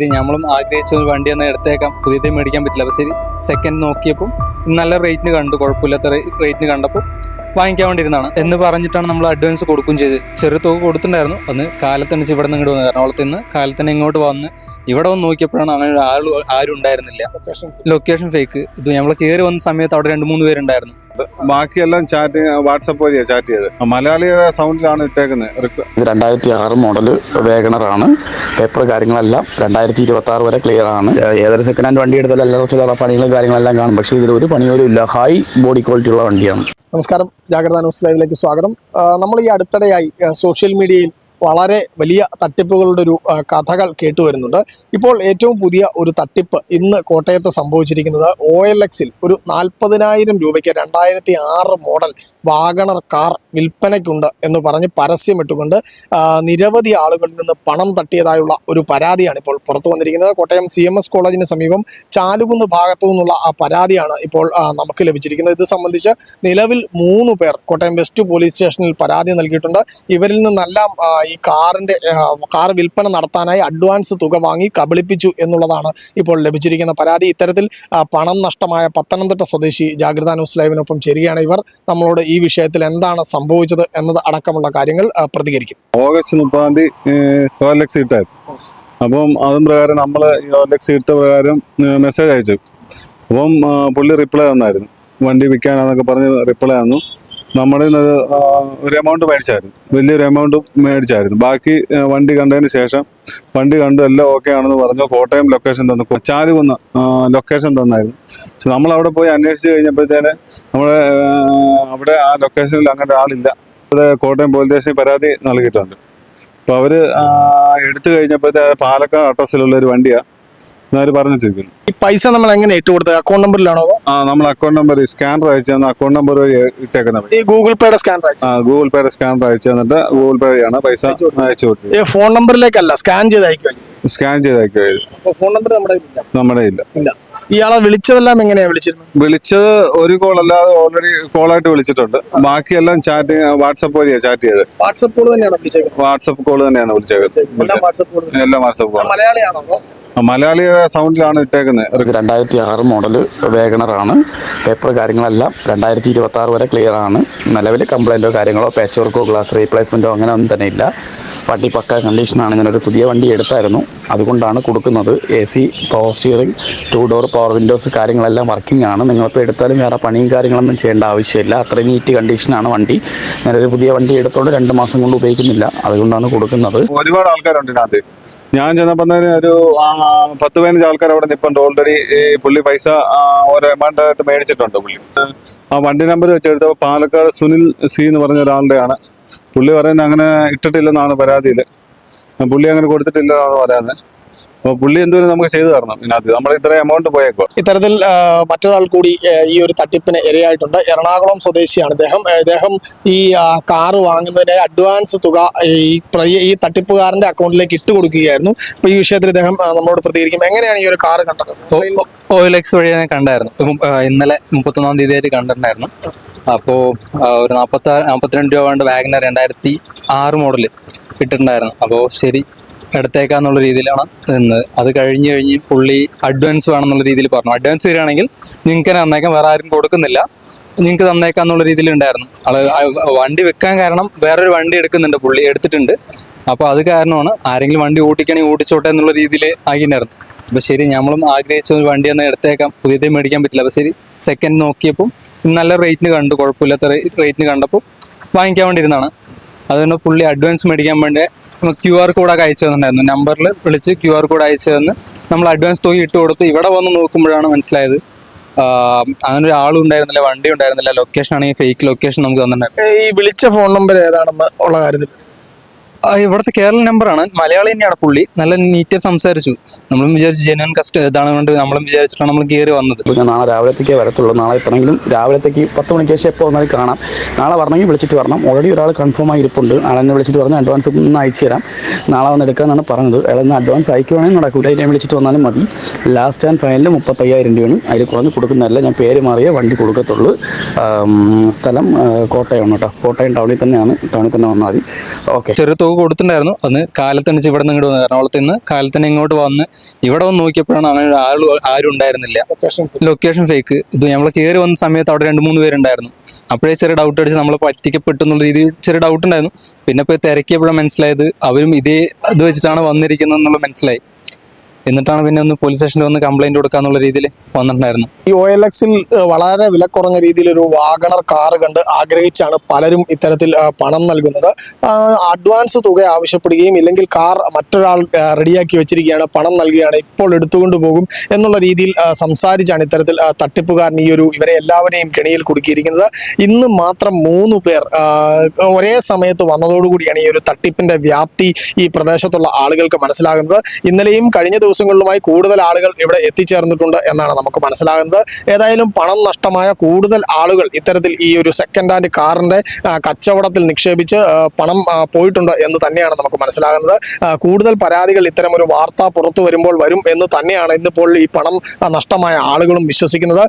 ഇത് നമ്മളും ആഗ്രഹിച്ച ഒരു വണ്ടി ഒന്ന് എടുത്തേക്കാം. പുതിയത് മേടിക്കാൻ പറ്റില്ല. പക്ഷേ ശരി സെക്കൻഡ് നോക്കിയപ്പോൾ നല്ല റേറ്റിന് കണ്ടു. കുഴപ്പമില്ലാത്ത റേറ്റിന് കണ്ടപ്പോൾ വാങ്ങിക്കാൻ വേണ്ടിയിരുന്നതാണ് എന്ന് പറഞ്ഞിട്ടാണ് നമ്മൾ അഡ്വാൻസ് കൊടുക്കും ചെയ്ത് ചെറു തുക കൊടുത്തിട്ടുണ്ടായിരുന്നു. അന്ന് കാലത്തണിച്ച് ഇവിടെ നിന്ന് ഇങ്ങോട്ട് വന്നത് എറണാകുളത്ത് നിന്ന് കാലത്തന്നെ ഇങ്ങോട്ട് വന്ന് ഇവിടെ വന്ന് നോക്കിയപ്പോഴാണ് അങ്ങനെ ആൾ ആരും ഉണ്ടായിരുന്നില്ല. ലൊക്കേഷൻ ഫേക്ക് ഇത് നമ്മൾ കയറി വന്ന സമയത്ത് അവിടെ രണ്ട് മൂന്ന് പേരുണ്ടായിരുന്നു. ബാക്കിയെല്ലാം ചാറ്റ് വാട്സപ്പ് വഴിയാണ് ചാറ്റ് ചെയ്ത് മലയാളിയുടെ സൗണ്ടിലാണ് ഇട്ടേക്കുന്നത് ഇത് രണ്ടായിരത്തി ആറ് മോഡൽ വേഗണറാണ്. പേപ്പർ കാര്യങ്ങളെല്ലാം രണ്ടായിരത്തി ഇരുപത്തി ആറ് വരെ ക്ലിയർ ആണ്. ഏതൊരു സെക്കൻഡ് ഹാൻഡ് വണ്ടി എടുത്താൽ എല്ലാ ചില പണികളും കാര്യങ്ങളെല്ലാം കാണും. പക്ഷേ ഇതിൽ ഒരു പണിയോലും ഇല്ല. ഹൈ ബോഡി ക്വാളിറ്റി ഉള്ള വണ്ടിയാണ്. നമസ്കാരം. ജാഗ്രത ന്യൂസ് ലൈവിലേക്ക് സ്വാഗതം. നമ്മൾ ഈ അടുത്തിടെയായി സോഷ്യൽ മീഡിയയിൽ വളരെ വലിയ തട്ടിപ്പുകളുടെ ഒരു കഥകൾ കേട്ടുവരുന്നുണ്ട് ഇപ്പോൾ ഏറ്റവും പുതിയ ഒരു തട്ടിപ്പ് ഇന്ന് കോട്ടയത്ത് സംഭവിച്ചിരിക്കുന്നത് ഒ എൽ എക്സിൽ ഒരു നാൽപ്പതിനായിരം രൂപയ്ക്ക് രണ്ടായിരത്തി ആറ് മോഡൽ വാഗണർ കാർ വിൽപ്പനയ്ക്കുണ്ട് എന്ന് പറഞ്ഞ് പരസ്യമിട്ടുകൊണ്ട് നിരവധി ആളുകളിൽ നിന്ന് പണം തട്ടിയതായുള്ള ഒരു പരാതിയാണ് ഇപ്പോൾ പുറത്തു വന്നിരിക്കുന്നത്. കോട്ടയം സി എം എസ് കോളേജിന് സമീപം ചാലുകുന്ന് ഭാഗത്തു നിന്നുള്ള ആ പരാതിയാണ് ഇപ്പോൾ നമുക്ക് ലഭിച്ചിരിക്കുന്നത്. ഇത് സംബന്ധിച്ച് നിലവിൽ മൂന്ന് പേർ കോട്ടയം വെസ്റ്റ് പോലീസ് സ്റ്റേഷനിൽ പരാതി നൽകിയിട്ടുണ്ട്. ഇവരിൽ നിന്നെല്ലാം ഈ കാറിന്റെ കാർ വിൽപ്പന നടത്താനായി അഡ്വാൻസ് തുക വാങ്ങി കബളിപ്പിച്ചു എന്നുള്ളതാണ് ഇപ്പോൾ ലഭിച്ചിരിക്കുന്ന പരാതി. ഇത്തരത്തിൽ പണം നഷ്ടമായ പത്തനംതിട്ട സ്വദേശി ജാഗ്രത ന്യൂസ് ലൈവിനൊപ്പം ചേരുകയാണ് ഇവർ. നമ്മളോട് ഈ വിഷയത്തിൽ എന്താണ് സംഭവിച്ചത് എന്നത് അടക്കമുള്ള കാര്യങ്ങൾ പ്രതികരിക്കും. ഓഗസ്റ്റ് മുപ്പതാം തീയതി അപ്പം അതും പ്രകാരം നമ്മൾ ഇട്ട പ്രകാരം മെസ്സേജ് അയച്ചു. അപ്പം പുള്ളി റിപ്ലൈ തന്നായിരുന്നു. വണ്ടി വിൽക്കാനാന്നൊക്കെ പറഞ്ഞ് റിപ്ലൈ തന്നു. നമ്മുടെ ഒരു എമൗണ്ട് മേടിച്ചായിരുന്നു. വലിയൊരു എമൗണ്ട് മേടിച്ചായിരുന്നു. ബാക്കി വണ്ടി കണ്ടതിന് ശേഷം വണ്ടി കണ്ടു എല്ലാം ഓക്കെ ആണെന്ന് പറഞ്ഞു. കോട്ടയം ലൊക്കേഷൻ തന്നു. ചാലുകുന്ന് ലൊക്കേഷൻ തന്നായിരുന്നു. പക്ഷെ നമ്മൾ അവിടെ പോയി അന്വേഷിച്ച് കഴിഞ്ഞപ്പോഴത്തേന് നമ്മുടെ അവിടെ ആ ലൊക്കേഷനിൽ അങ്ങനെ ആളില്ല ഇവിടെ കോട്ടയം പോലീസ് സ്റ്റേഷനിൽ പരാതി നൽകിയിട്ടുണ്ട്. അപ്പോൾ അവർ എടുത്തു കഴിഞ്ഞപ്പോഴത്തെ പാലക്കാട് അഡ്രസ്സിലുള്ള ഒരു വണ്ടിയാണ് പറഞ്ഞിട്ടിരിക്കുന്നു. ഈ പൈസ നമ്മൾ എങ്ങനെ ഇട്ട് കൊടുത്തത്? അക്കൗണ്ട് നമ്പറിലാണോ ആ നമ്മൾ അക്കൗണ്ട് നമ്പർ സ്കാനർ അയച്ചു തന്ന അക്കൗണ്ട് നമ്പർ വഴി ഇട്ടേക്കുന്ന ഈ ഗൂഗിൾ പേയുടെ സ്കാനർ അയച്ചു. ആ ഗൂഗിൾ പേയുടെ സ്കാനർ അയച്ചു തന്നിട്ട് ഗൂഗിൾ പേ വഴിയാണ് പൈസ അയച്ചു കൊടുത്തത്. ഈ ഫോൺ നമ്പറിലേക്കല്ല സ്കാൻ ചെയ്ത് അയക്കുമല്ലോ സ്കാൻ ചെയ്ത് അയക്കുമായിരുന്നു ഫോൺ നമ്പർ നമ്മുടെ. നമ്മുടെ ഇല്ല. ഇല്ല. ഇയാളെ വിളിച്ചതെല്ലാം എങ്ങനെയാ വിളിച്ചിരുന്നത്? വിളിച്ചത് ഒരു കോൾ അല്ലാതെ ഓൾറെഡി കോളായിട്ട് വിളിച്ചിട്ടുണ്ട്. ബാക്കിയെല്ലാം ചാറ്റ് വാട്സപ്പ് വഴിയാണ് ചാറ്റ് ചെയ്തത്. വാട്സപ്പ് കോൾ തന്നെയാണോ വാട്സപ്പ് കോൾ തന്നെയാണ് വിളിച്ചത് എല്ലാം വാട്സപ്പ് കോൾ മലയാളിയാണോ? മലയാളിയുടെ സൗണ്ടിലാണ് ഇട്ടേക്കുന്നത് രണ്ടായിരത്തി ആറ് മോഡൽ വേഗണറാണ്. പേപ്പർ കാര്യങ്ങളെല്ലാം രണ്ടായിരത്തി ഇരുപത്തി ആറ് വരെ ക്ലിയർ ആണ്. നിലവിൽ കംപ്ലൈന്റോ കാര്യങ്ങളോ പാച്ച് വർക്കോ ഗ്ലാസ് റീപ്ലേസ്മെന്റോ അങ്ങനെ ഒന്നും തന്നെ ഇല്ല. വണ്ടി പക്ക കണ്ടീഷനാണ്. ഞാനൊരു പുതിയ വണ്ടി എടുത്തായിരുന്നു. അതുകൊണ്ടാണ് കൊടുക്കുന്നത്. A C power steering two door power windows കാര്യങ്ങളെല്ലാം വർക്കിംഗ് ആണ്. നിങ്ങളിപ്പോൾ എടുത്താലും വേറെ പണിയും കാര്യങ്ങളൊന്നും ചെയ്യേണ്ട ആവശ്യമില്ല. അത്രയും നീറ്റ് കണ്ടീഷനാണ് വണ്ടി. ഞാനൊരു പുതിയ വണ്ടി എടുത്തോണ്ട് രണ്ട് മാസം കൊണ്ട് ഉപയോഗിക്കുന്നില്ല. അതുകൊണ്ടാണ് കൊടുക്കുന്നത്. ഒരുപാട് ആൾക്കാരുണ്ട് ഇതിനകത്ത്. ഞാൻ ചെന്നപ്പോൾ ഒരു പത്ത് പതിനഞ്ച് ആൾക്കാർ അവിടെ നിൽപ്പുണ്ട് ഓൾറെഡി പുള്ളി പൈസ ഓരോ എമൗണ്ട് ആയിട്ട് മേടിച്ചിട്ടുണ്ട് പുള്ളി. ആ വണ്ടി നമ്പർ വെച്ചെടുത്തപ്പോൾ പാലക്കാട് സുനിൽ സി എന്ന് പറഞ്ഞ ഒരാളുടെയാണ് പുള്ളി പറയുന്നത് അങ്ങനെ ഇട്ടിട്ടില്ലെന്നാണ് പരാതിയിൽ പുള്ളി അങ്ങനെ കൊടുത്തിട്ടില്ലെന്നാണ് പറയുന്നത് അപ്പോൾ പുള്ളി എന്തോ നമുക്ക് ചെയ്തു തരണം ഇതിനകത്ത് നമ്മൾ ഇത്ര എമൗണ്ട് പോയേക്കോ ഇത്തരത്തിൽ മറ്റൊരാൾ കൂടി ഈ ഒരു തട്ടിപ്പിന് ഇരയായിട്ടുണ്ട് എറണാകുളം സ്വദേശിയാണ് ഇദ്ദേഹം അദ്ദേഹം ഇദ്ദേഹം ഈ കാറ് വാങ്ങുന്നതിന് അഡ്വാൻസ് തുക ഈ ഈ തട്ടിപ്പുകാരന്റെ അക്കൗണ്ടിലേക്ക് ഇട്ട് കൊടുക്കുകയായിരുന്നു അപ്പൊ ഈ വിഷയത്തിൽ ഇദ്ദേഹം നമ്മളോട് പ്രതികരിക്കും എങ്ങനെയാണ് ഈ ഒരു കാറ് കണ്ടത് ഓയിൽ എക്സ് വഴി ഞാൻ കണ്ടായിരുന്നു ഇന്നലെ മുപ്പത്തൊന്നാം തീയതി ആയിട്ട് കണ്ടിട്ടുണ്ടായിരുന്നു അപ്പോൾ ഒരു നാൽപ്പത്തി നാൽപ്പത്തിരണ്ട് രൂപ വേണ്ട വാഗനർ രണ്ടായിരത്തി ആറ് മോഡൽ ഇട്ടിട്ടുണ്ടായിരുന്നു. അപ്പോൾ ശരി എടുത്തേക്കാന്നുള്ള രീതിയിലാണ് നിന്നത് അത് കഴിഞ്ഞ് കഴിഞ്ഞ് പുള്ളി അഡ്വാൻസ് വേണമെന്നുള്ള രീതിയിൽ പറഞ്ഞു. അഡ്വാൻസ് തരികയാണെങ്കിൽ നിങ്ങൾക്ക് തന്നെ തന്നേക്കാൻ വേറെ ആരും കൊടുക്കുന്നില്ല. നിങ്ങൾക്ക് തന്നേക്കാന്നുള്ള രീതിയിൽ ഉണ്ടായിരുന്നു ആൾ വണ്ടി വെക്കാൻ കാരണം വേറൊരു വണ്ടി എടുക്കുന്നുണ്ട് പുള്ളി എടുത്തിട്ടുണ്ട്. അപ്പോൾ അത് കാരണമാണ് ആരെങ്കിലും വണ്ടി ഓടിക്കണമെങ്കിൽ ഓടിച്ചോട്ടെ എന്നുള്ള രീതിയിൽ ആക്കിയിട്ടുണ്ടായിരുന്നു അപ്പോൾ ശരി നമ്മളും ആഗ്രഹിച്ച ഒരു വണ്ടി ഒന്ന് എടുത്തേക്കാം. പുതിയതേ മേടിക്കാൻ പറ്റില്ല. അപ്പോൾ ശരി സെക്കൻഡ് നോക്കിയപ്പോൾ നല്ല റേറ്റിന് കണ്ടു കുഴപ്പമില്ലാത്ത റേറ്റിന് കണ്ടപ്പോൾ വാങ്ങിക്കാൻ വേണ്ടിയിരുന്നതാണ്. അതുകൊണ്ട് പുള്ളി അഡ്വാൻസ് മേടിക്കാൻ വേണ്ടി ക്യു ആർ കോഡൊക്കെ അയച്ചു തന്നിട്ടുണ്ടായിരുന്നു. നമ്പറിൽ വിളിച്ച് ക്യു ആർ കോഡ് അയച്ചു തന്ന് നമ്മൾ അഡ്വാൻസ് തുക ഇട്ട് കൊടുത്ത് ഇവിടെ വന്ന് നോക്കുമ്പോഴാണ് മനസ്സിലായത്. അങ്ങനെ ഒരു ആളും ഉണ്ടായിരുന്നില്ല വണ്ടി ഉണ്ടായിരുന്നില്ല. ലൊക്കേഷൻ ആണെങ്കിൽ ഫേക്ക് ലൊക്കേഷൻ നമുക്ക് തന്നിട്ടുണ്ടായിരുന്നു. ഈ വിളിച്ച ഫോൺ നമ്പർ ഏതാണെന്ന് ഉള്ള കാര്യത്തിൽ? ഇവിടുത്തെ കേരള നമ്പറാണ് മലയാളി തന്നെയാണ് പുള്ളി. നല്ല നീറ്റ് സംസാരിച്ചു. നമ്മളും വിചാരിച്ചു ജനുവൻ കസ്റ്റ ഇതാണ് കൊണ്ട് നമ്മളും വിചാരിച്ചിട്ടാണ് നമ്മൾ കയറി വന്നത്. ഞാൻ നാളെ രാവിലത്തേക്കേ വരത്തുള്ളൂ. നാളെ എത്തണമെങ്കിലും രാവിലത്തേക്ക് പത്ത് മണിക്ക് ശേഷം എപ്പോൾ വന്നാലും കാണാം. നാളെ വരണമെങ്കിൽ വിളിച്ചിട്ട് വരണം. ഓൾറെഡി ഒരാൾ കൺഫേം ആയി ഇരിപ്പുണ്ട് ആളെ എന്നെ വിളിച്ചിട്ട് പറഞ്ഞു അഡ്വാൻസ് ഒന്ന് അയച്ചു തരാം. നാളെ വന്ന് എടുക്കാമെന്നാണ് പറഞ്ഞത്. അയാളൊന്ന് അഡ്വാൻസ് അയക്കുവാണെങ്കിൽ നടക്കൂല. ഞാൻ വിളിച്ചിട്ട് വന്നാലും മതി. ലാസ്റ്റ് ആൻഡ് ഫൈനൽ മുപ്പത്തയ്യായിരം രൂപയാണ്. അതിൽ കുറഞ്ഞ് കൊടുക്കുന്നതല്ല. ഞാൻ പേര് മാറിയ വണ്ടി കൊടുക്കത്തുള്ളൂ. സ്ഥലം കോട്ടയമാണ് കേട്ടോ. കോട്ടയം ടൗണിൽ തന്നെയാണ്. ടൗണിൽ തന്നെ വന്നാൽ മതി. ഓക്കെ ചെറിയ തുക കൊടുത്തിട്ടുണ്ടായിരുന്നു. അന്ന് കാലത്തണിച്ച് ഇവിടെ നിന്ന് ഇങ്ങോട്ട് വന്നു. എറണാകുളത്ത് നിന്ന് കാലത്തന്നെ ഇങ്ങോട്ട് വന്ന് ഇവിടെ വന്ന് നോക്കിയപ്പോഴാണ് അങ്ങനെ ആൾ ആരും ഉണ്ടായിരുന്നില്ല. ലൊക്കേഷൻ ലൊക്കേഷൻ ഫേക്ക് ഇത് നമ്മൾ കയറി വന്ന സമയത്ത് അവിടെ രണ്ട് മൂന്ന് പേരുണ്ടായിരുന്നു. അപ്പോഴേ ചെറിയ ഡൗട്ട് അടിച്ച് നമ്മൾ പറ്റിക്കപ്പെട്ടു എന്നുള്ള രീതിയിൽ ചെറിയ ഡൗട്ട് ഉണ്ടായിരുന്നു. പിന്നെ ഇപ്പോൾ തിരക്കിയപ്പോഴാണ് മനസ്സിലായത്. അവരും ഇതേ ഇത് വെച്ചിട്ടാണ് വന്നിരിക്കുന്നത് എന്നുള്ള മനസ്സിലായി. എന്നിട്ടാണ് പിന്നെ ഒന്ന് പോലീസ് സ്റ്റേഷനിൽ വന്ന് കംപ്ലൈന്റ് കൊടുക്കാന്നുള്ള രീതിയിൽ വന്നിട്ടുണ്ടായിരുന്നു. ഈ ഒ എൽ എക്സിൽ വളരെ വിലക്കുറഞ്ഞ രീതിയിൽ ഒരു വാഗണർ കാർ കണ്ട് ആഗ്രഹിച്ചാണ് പലരും ഇത്തരത്തിൽ പണം നൽകുന്നത്. അഡ്വാൻസ് തുക ആവശ്യപ്പെടുകയും ഇല്ലെങ്കിൽ കാർ മറ്റൊരാൾ റെഡിയാക്കി വെച്ചിരിക്കുകയാണ് പണം നൽകുകയാണ് ഇപ്പോൾ എടുത്തുകൊണ്ട് പോകും എന്നുള്ള രീതിയിൽ സംസാരിച്ചാണ് ഇത്തരത്തിൽ തട്ടിപ്പുകാരൻ ഈ ഒരു ഇവരെ എല്ലാവരെയും കെണിയിൽ കുടുക്കിയിരിക്കുന്നത്. ഇന്ന് മാത്രം മൂന്ന് പേർ ഒരേ സമയത്ത് വന്നതോടുകൂടിയാണ് ഈ ഒരു തട്ടിപ്പിന്റെ വ്യാപ്തി ഈ പ്രദേശത്തുള്ള ആളുകൾക്ക് മനസ്സിലാകുന്നത്. ഇന്നലെയും കഴിഞ്ഞ ദിവസങ്ങളിലുമായി കൂടുതൽ ആളുകൾ ഇവിടെ എത്തിച്ചേർന്നിട്ടുണ്ട് എന്നാണ് നമുക്ക് മനസ്സിലാകുന്നത്. ഏതായാലും പണം നഷ്ടമായ കൂടുതൽ ആളുകൾ ഇത്തരത്തിൽ ഈ ഒരു സെക്കൻഡ് ഹാൻഡ് കാറിന്റെ കച്ചവടത്തിൽ നിക്ഷേപിച്ച് പണം പോയിട്ടുണ്ട് എന്ന് തന്നെയാണ് നമുക്ക് മനസ്സിലാകുന്നത്. കൂടുതൽ പരാതികൾ ഇത്തരം ഒരു വാർത്ത പുറത്തു വരുമ്പോൾ വരും എന്ന് തന്നെയാണ് ഇന്നിപ്പോൾ ഈ പണം നഷ്ടമായ ആളുകളും വിശ്വസിക്കുന്നത്.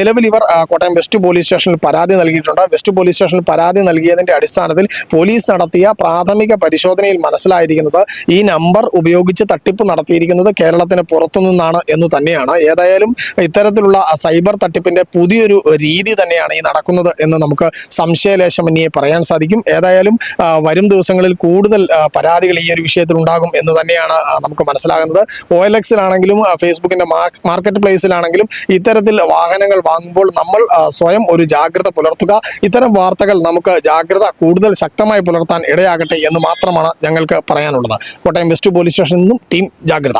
നിലവിൽ ഇവർ കോട്ടയം വെസ്റ്റ് പോലീസ് സ്റ്റേഷനിൽ പരാതി നൽകിയിട്ടുണ്ട്. വെസ്റ്റ് പോലീസ് സ്റ്റേഷനിൽ പരാതി നൽകിയതിന്റെ അടിസ്ഥാനത്തിൽ പോലീസ് നടത്തിയ പ്രാഥമിക പരിശോധനയിൽ മനസ്സിലായിരിക്കുന്നത് ഈ നമ്പർ ഉപയോഗിച്ച് തട്ടിപ്പ് നടത്തിയിരിക്കുന്നത് കേരളത്തിന് പുറത്തുനിന്നാണ് എന്ന് തന്നെയാണ്. ഏതായാലും ഇത്തരത്തിലുള്ള സൈബർ തട്ടിപ്പിന്റെ പുതിയൊരു രീതി തന്നെയാണ് ഈ നടക്കുന്നത് എന്ന് നമുക്ക് സംശയലേശമന്യെ പറയാൻ സാധിക്കും. ഏതായാലും വരും ദിവസങ്ങളിൽ കൂടുതൽ പരാതികൾ ഈ ഒരു വിഷയത്തിൽ ഉണ്ടാകും എന്ന് തന്നെയാണ് നമുക്ക് മനസ്സിലാകുന്നത്. ഒ എൽ എക്സിലാണെങ്കിലും ഫേസ്ബുക്കിന്റെ മാർക്കറ്റ് പ്ലേസിലാണെങ്കിലും ഇത്തരത്തിൽ വാഹനങ്ങൾ വാങ്ങുമ്പോൾ നമ്മൾ സ്വയം ഒരു ജാഗ്രത പുലർത്തുക. ഇത്തരം വാർത്തകൾ നമുക്ക് ജാഗ്രത കൂടുതൽ ശക്തമായി പുലർത്താൻ ഇടയാകട്ടെ എന്ന് മാത്രമാണ് ഞങ്ങൾക്ക് പറയാനുള്ളത്. കോട്ടയം വെസ്റ്റ് പോലീസ് സ്റ്റേഷനിൽ നിന്നും ടീം ജാഗ്രത.